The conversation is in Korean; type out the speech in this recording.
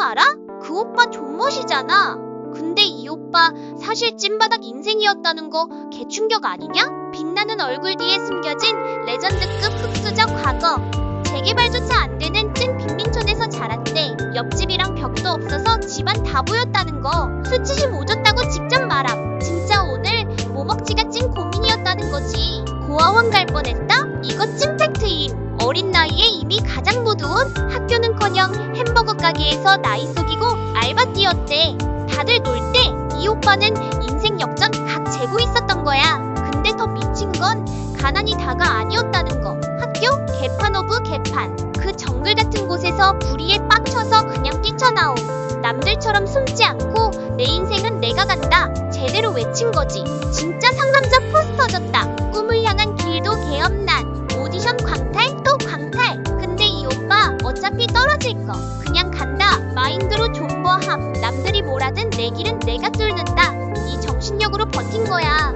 김민정 알아? 그 오빠 존멋이잖아. 근데 이 오빠 사실 찐바닥 인생이었다는 거 개충격 아니냐? 빛나는 얼굴 뒤에 숨겨진 레전드급 흑수저 과거. 재개발조차 안 되는 찐 빈민촌에서 자랐대. 옆집이랑 벽도 없어서 집안 다 보였다는 거. 수치심 오졌다고 직접 말함. 진짜 오늘 뭐 먹지가 찐 고민이었다는 거지. 고아원 갈 뻔했다? 이거 찐 가게에서 나이 속이고 알바 뛰었대. 다들 놀 때 이 오빠는 인생 역전 각 재고 있었던 거야. 근데 더 미친 건 가난이 다가 아니었다는 거. 학교 개판 오브 개판. 그 정글 같은 곳에서 불의에 빡쳐서 그냥 뛰쳐나옴. 남들처럼 숨지 않고 내 인생은 내가 간다. 제대로 외친 거지. 진짜 상남자 포스터졌다. 꿈을 향한 길도 개엄난. 오디션 광탈 또 광탈. 근데 이 오빠 어차피 떨어질 거. 마인드로 존버함. 남들이 뭐라든 내 길은 내가 뚫는다. 이 정신력으로 버틴 거야.